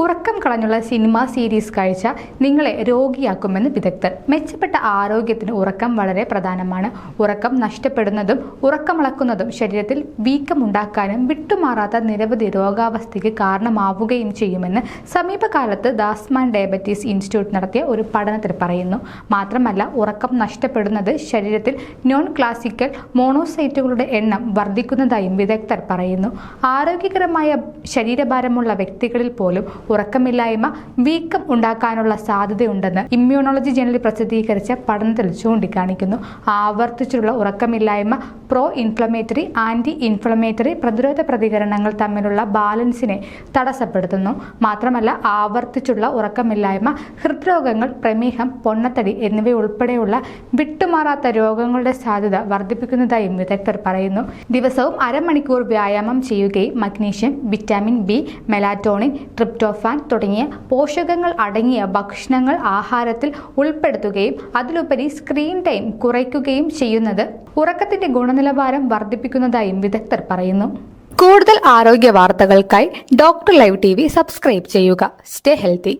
ഉറക്കം കളഞ്ഞുള്ള cinema series കാഴ്ച നിങ്ങളെ രോഗിയാക്കുമെന്ന് വിദഗ്ധർ. മെച്ചപ്പെട്ട ആരോഗ്യത്തിന് ഉറക്കം വളരെ പ്രധാനമാണ്. ഉറക്കം നഷ്ടപ്പെടുന്നതും ഉറക്കമിളക്കുന്നതും ശരീരത്തിൽ വീക്കമുണ്ടാക്കാനും വിട്ടുമാറാത്ത നിരവധി രോഗാവസ്ഥയ്ക്ക് കാരണമാവുകയും ചെയ്യുമെന്ന് സമീപകാലത്ത് ദാസ്മാൻ ഡയബറ്റീസ് ഇൻസ്റ്റിറ്റ്യൂട്ട് നടത്തിയ ഒരു പഠനത്തിൽ പറയുന്നു. മാത്രമല്ല ഉറക്കം നഷ്ടപ്പെടുന്നത് ശരീരത്തിൽ നോൺ ക്ലാസിക്കൽ മോണോസൈറ്റുകളുടെ എണ്ണം വർദ്ധിക്കുന്നതായും വിദഗ്ധർ പറയുന്നു. ആരോഗ്യകരമായ ശരീരഭാരമുള്ള വ്യക്തികളിൽ പോലും ഉറക്കമില്ലായ്മ വീക്കം ഉണ്ടാക്കാനുള്ള സാധ്യതയുണ്ടെന്ന് ഇമ്മ്യൂണോളജി ജേണലിൽ പ്രസിദ്ധീകരിച്ച പഠനത്തിൽ ചൂണ്ടിക്കാണിക്കുന്നു. ആവർത്തിച്ചുള്ള ഉറക്കമില്ലായ്മ പ്രോ ഇൻഫ്ലമേറ്ററി ആന്റി ഇൻഫ്ലമേറ്ററി പ്രതിരോധ പ്രതികരണങ്ങൾ തമ്മിലുള്ള ബാലൻസിനെ തടസ്സപ്പെടുത്തുന്നു. മാത്രമല്ല ആവർത്തിച്ചുള്ള ഉറക്കമില്ലായ്മ ഹൃദ്രോഗങ്ങൾ പ്രമേഹം പൊണ്ണത്തടി എന്നിവയുൾപ്പെടെയുള്ള വിട്ടുമാറാത്ത രോഗങ്ങളുടെ സാധ്യത വർദ്ധിപ്പിക്കുന്നതായും വിദഗ്ധർ പറയുന്നു. ദിവസവും അരമണിക്കൂർ വ്യായാമം ചെയ്യുകയും magnesium vitamin B melatonin tryptophan തുടങ്ങിയ പോഷകങ്ങൾ അടങ്ങിയ ഭക്ഷണങ്ങൾ ആഹാരത്തിൽ ഉൾപ്പെടുത്തുകയും അതിലുപരി സ്ക്രീൻ ടൈം കുറയ്ക്കുകയും ചെയ്യുന്നത് ഉറക്കത്തിന്റെ ഗുണനിലവാരം വർദ്ധിപ്പിക്കുന്നതായും വിദഗ്ധർ പറയുന്നു. കൂടുതൽ ആരോഗ്യ വാർത്തകൾക്കായി ഡോക്ടർ ലൈവ് ടി സബ്സ്ക്രൈബ് ചെയ്യുക. Stay healthy